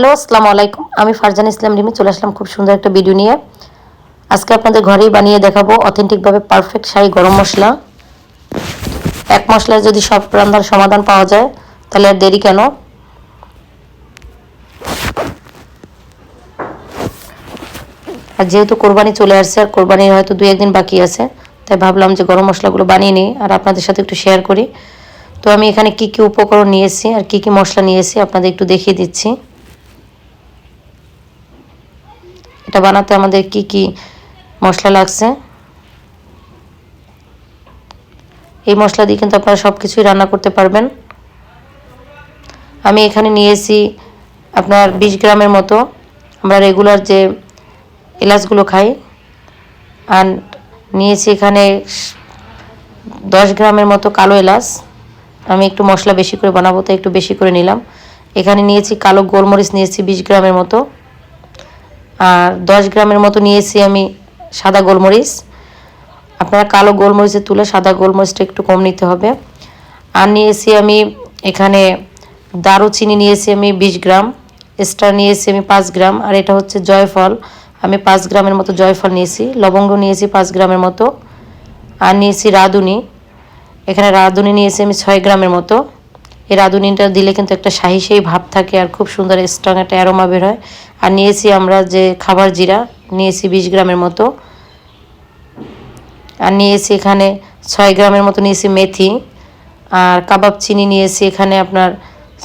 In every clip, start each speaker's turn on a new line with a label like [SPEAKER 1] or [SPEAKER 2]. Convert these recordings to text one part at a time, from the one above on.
[SPEAKER 1] Hello, আসসালামু আলাইকুম। আমি ফারজান ইসলাম রিমি, চলে আসলাম খুব সুন্দর একটা ভিডিও নিয়ে। আজকে আপনাদের ঘরেই বানিয়ে দেখাবো অথেন্টিকভাবে পারফেক্ট শাহি গরম মশলা। এক মশলায় যদি সব রান্নার সমাধান পাওয়া যায়, তাহলে আর দেরি কেন? আর যেহেতু কোরবানি চলে আসছে, আর কোরবানির হয়তো দু একদিন বাকি আছে, তাই ভাবলাম যে গরম মশলাগুলো বানিয়ে নিই, আর আপনাদের সাথে একটু শেয়ার করি। তো আমি এখানে কি কি উপকরণ নিয়েছি, আর কি কি মশলা নিয়েছি, আপনাদের একটু দেখিয়ে দিচ্ছি। এটা বানাতে আমাদের কি কি মশলা লাগছে? এই মশলা দিয়ে কিন্তু আপনারা সব কিছুই রান্না করতে পারবেন। আমি এখানে নিয়েছি আপনার বিশ গ্রামের মতো। আমরা রেগুলার যে এলাচগুলো খাই আর নিয়েছি এখানে দশ গ্রামের মতো কালো এলাচ। আমি একটু মশলা বেশি করে বানাবো, তাই একটু বেশি করে নিলাম। এখানে নিয়েছি কালো গোলমরিচ নিয়েছি বিশ গ্রামের মতো। আর দশ গ্রামের মতো নিয়েছি আমি সাদা গোলমরিচ। আপনারা কালো গোলমরিচের তুলে সাদা গোলমরিচটা একটু কম নিতে হবে। আর নিয়েছি আমি এখানে দারুচিনি নিয়েছি আমি বিশ গ্রাম। স্টার নিয়েছি আমি পাঁচ গ্রাম। আর এটা হচ্ছে জয়ফল। আমি পাঁচ গ্রামের মতো জয়ফল নিয়েছি। লবঙ্গ নিয়েছি পাঁচ গ্রামের মতো। আর নিয়েছি রাঁধুনি। এখানে রাঁধুনি নিয়েছি আমি ছয় গ্রামের মতো। এই রাঁধুনিটা দিলে কিন্তু একটা শাহি সেই ভাব থাকে আর খুব সুন্দর স্ট্রং একটা অ্যারোমা বের হয়। আর নিয়েছি আমরা যে খাবার জিরা, নিয়েছি বিশ গ্রামের মতো। আর নিয়েছি এখানে ছয় গ্রামের মতো নিয়েছি মেথি। আর কাবাব চিনি নিয়েছি এখানে আপনার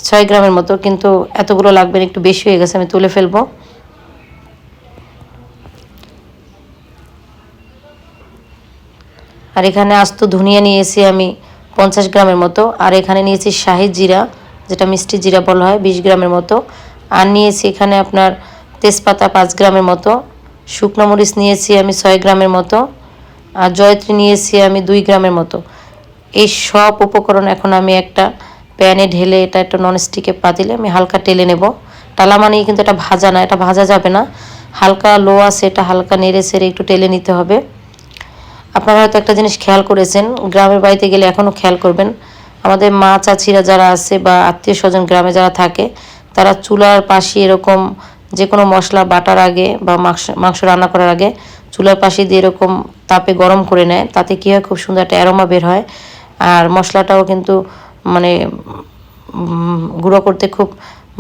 [SPEAKER 1] ছয় গ্রামের মতো, কিন্তু এতগুলো লাগবে একটু বেশি হয়ে গেছে, আমি তুলে ফেলব। আর এখানে আস্ত ধনিয়া নিয়েছি আমি পঞ্চাশ গ্রামের মতো। আর এখানে নিয়েছি শাহি জিরা, যেটা মিষ্টি জিরা বলা হয়, বিশ গ্রামের মতো। আর নিয়েছি এখানে আপনার তেজপাতা পাঁচ গ্রামের মতো। শুকনো মরিচ নিয়েছি আমি ছয় গ্রামের মতো। আর জয়ত্রী নিয়েছি আমি দুই গ্রামের মতো। এই সব উপকরণ এখন আমি একটা প্যানে ঢেলে এটা একটা ননস্টিকে পাতিলে আমি হালকা টেলে নেব। টালা মানেই কিন্তু এটা ভাজা না, এটা ভাজা যাবে না। হালকা লো আছে, এটা হালকা নেড়ে সেড়ে একটু টেলে নিতে হবে। আপনারা হয়তো একটা জিনিস খেয়াল করেছেন, গ্রামের বাড়িতে গেলে এখনও খেয়াল করবেন। আমাদের মা চাচিরা যারা আছে বা আত্মীয় স্বজন গ্রামে যারা থাকে, তারা চুলার পাশে এরকম যে কোনো মশলা বাটার আগে বা মাংস মাংস রান্না করার আগে চুলার পাশে দিয়ে এরকম তাপে গরম করে নেয়। তাতে কী হয়? খুব সুন্দর একটা অ্যারোমা বের হয়। আর মশলাটাও কিন্তু মানে গুঁড়ো করতে খুব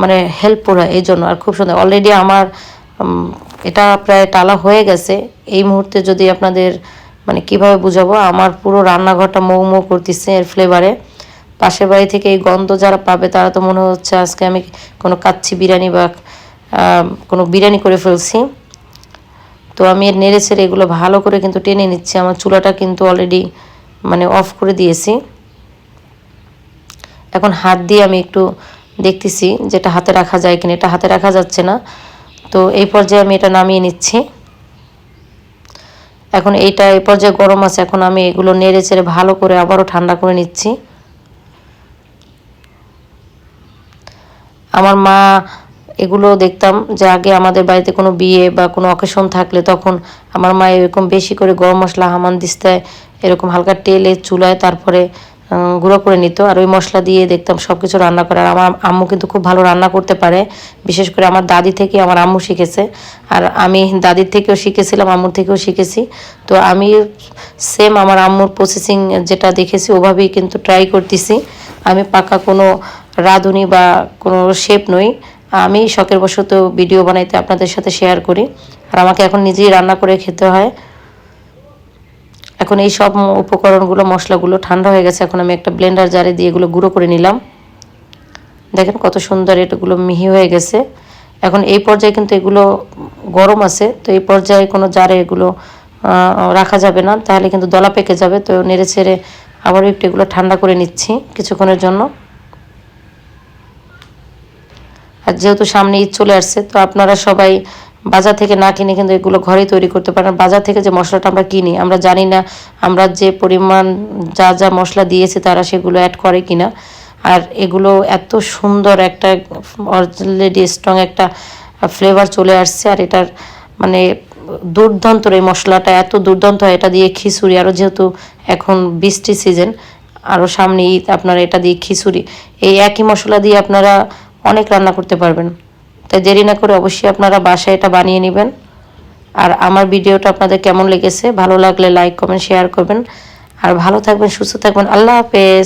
[SPEAKER 1] মানে হেল্পফুল হয় এই জন্য আর খুব সুন্দর। অলরেডি আমার এটা প্রায় টালা হয়ে গেছে। এই মুহূর্তে যদি আপনাদের মানে কীভাবে বুঝাবো? আমার পুরো রান্নাঘরটা মৌ মৌ করতেছে এর ফ্লেভারে পাশের বাড়ি থেকে এই গন্ধ যারা পাবে, তারা তো মনে হচ্ছে আজকে আমি কোনো কাচ্ছি বিরিয়ানি বা কোনো বিরিয়ানি করে ফেলছি। তো আমি এর নেড়ে ছেড়ে এগুলো ভালো করে কিন্তু টেনে নিচ্ছি। আমার চুলাটা কিন্তু অলরেডি মানে অফ করে দিয়েছি। এখন হাত দিয়ে আমি একটু দেখতেছি যেটা হাতে রাখা যায় কিনা। এটা হাতে রাখা যাচ্ছে না। তো এই পর্যায়ে আমি এটা নামিয়ে নিচ্ছি। এখন এইটা এই পর্যায়ে গরম আছে, এখন আমি এগুলো নেড়ে চেড়ে ভালো করে আবারও ঠান্ডা করে নিচ্ছি। আমার মা এগুলো দেখতাম যে আগে আমাদের বাড়িতে কোনো বিয়ে বা কোনো অকেশন থাকলে তখন আমার মা এরকম বেশি করে গরম মশলা হামান দিস্তায়, এরকম হালকা তেলে চুলায়, তারপরে গুঁড়ো করে নিত আর ওই মশলা দিয়ে দেখতাম সব কিছু রান্না করে। আর আমার আম্মু কিন্তু খুব ভালো রান্না করতে পারে। বিশেষ করে আমার দাদি থেকে আমার আম্মু শিখেছে। আর আমি দাদির থেকেও শিখেছিলাম, আম্মুর থেকেও শিখেছি। তো আমি সেম আমার আম্মুর প্রসেসিং যেটা দেখেছি, ওভাবেই কিন্তু ট্রাই করতেছি। আমি পাকা কোনো রাঁধুনি বা কোনো শেপ নই। আমি শখের বশত ভিডিও বানাইতে আপনাদের সাথে শেয়ার করি। আর আমাকে এখন নিজেই রান্না করে খেতে হয়। এখন এই সব উপকরণগুলো, মশলাগুলো ঠান্ডা হয়ে গেছে। এখন আমি একটা ব্লেন্ডার জারে দিয়ে এগুলো গুঁড়ো করে নিলাম। দেখেন কত সুন্দর এটাগুলো মিহি হয়ে গেছে। এখন এই পর্যায়ে কিন্তু এগুলো গরম আছে, তো এই পর্যায়ে কোনো জারে এগুলো রাখা যাবে না। তাহলে কিন্তু দলা পেকে যাবে। তো নেড়ে ছেড়ে আবারও একটু এগুলো ঠান্ডা করে নিচ্ছি কিছুক্ষণের জন্য। আর যেহেতু সামনে ঈদ চলে আসছে, তো আপনারা সবাই বাজার থেকে না কিনে কিন্তু এগুলো ঘরেই তৈরি করতে পারেন। বাজার থেকে যে মশলাটা আমরা কিনি, আমরা জানি না আমরা যে পরিমাণ যা যা মশলা দিয়েছি তারা সেগুলো অ্যাড করে কিনা। আর এগুলো এত সুন্দর একটা অলরেডি স্ট্রং একটা ফ্লেভার চলে আসছে। আর এটার মানে দুর্দান্ত এই মশলাটা, এত দুর্দান্ত হয় এটা দিয়ে খিচুড়ি। আরও যেহেতু এখন বৃষ্টি সিজন আরও সামনে ঈদ আপনারা এটা দিয়ে খিচুড়ি। এই একই মশলা দিয়ে আপনারা অনেক রান্না করতে পারবেন। তাই দেরি না করে অবশ্যই আপনারা বাসায় এটা বানিয়ে নেবেন। আর আমার ভিডিওটা আপনাদের কেমন লেগেছে, ভালো লাগলে লাইক কমেন্ট শেয়ার করবেন। আর ভালো থাকবেন, সুস্থ থাকবেন, আল্লাহ হাফেজ।